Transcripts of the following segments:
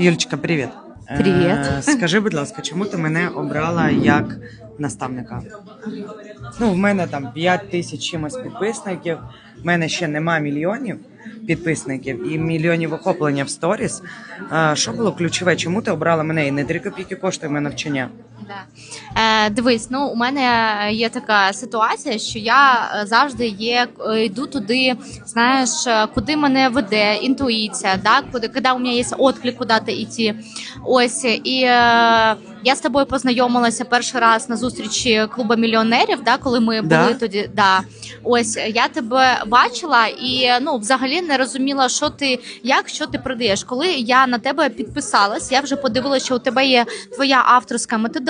Юлічка, привіт. Привіт. Е, скажи, будь ласка, чому ти мене обрала як наставника? Ну, в мене там 5 тисяч чимось підписників. В мене ще нема мільйонів підписників і мільйонів охоплення в сторіс. Е, що було ключове? Чому ти обрала мене? І не 3 копійки коштує моє навчання. Да. Е, дивись, ну у мене є така ситуація, що я е, завжди є е, йду туди, знаєш, е, куди мене веде інтуїція, да, куди коли у мене є отклик, куди ти йти. Ось і е, я з тобою познайомилася перший раз на зустрічі клубу мільйонерів, да, коли ми Да? були тоді. Да. Ось я тебе бачила і ну взагалі не розуміла, що ти як що ти продаєш. Коли я на тебе підписалась, я вже подивилася, що у тебе є твоя авторська методологія,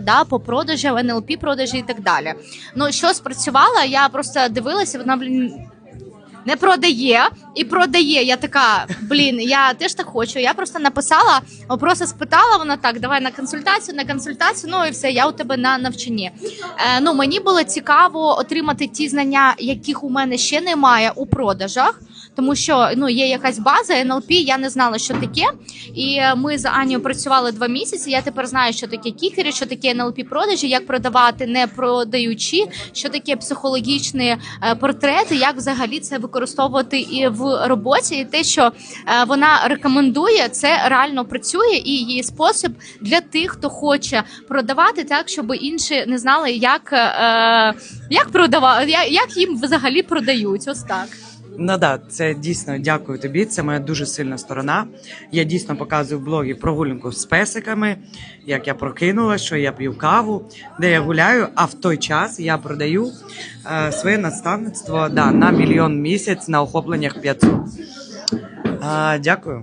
да, по продажам, НЛП продажі і так далі. Ну що спрацювало, я просто дивилася, вона блін. Не продає і продає. Я така, блін, я теж так хочу. Я просто написала, просто спитала вона так: давай на консультацію, на консультацію. Ну і все, я у тебе на навчанні. Е, ну мені було цікаво отримати ті знання, яких у мене ще немає у продажах, тому що ну є якась база НЛП, я не знала, що таке. І е, ми з Анією працювали два місяці. Я тепер знаю, що таке кікери, що таке НЛП продажі, як продавати, не продаючи, що таке психологічні е, портрети, як взагалі це використовувати і в роботі. І те, що е, вона рекомендує, це реально працює і її спосіб для тих, хто хоче продавати так, щоб інші не знали, як, як продавати, як їм взагалі продають. Ось так. Ну да, це дійсно дякую тобі. Це моя дуже сильна сторона. Я дійсно показую в блогі прогулянку з песиками, як я прокинула, що я п'ю каву, де я гуляю. А в той час я продаю е, своє наставництво да, на мільйон місяць на охопленнях 500. Е, дякую.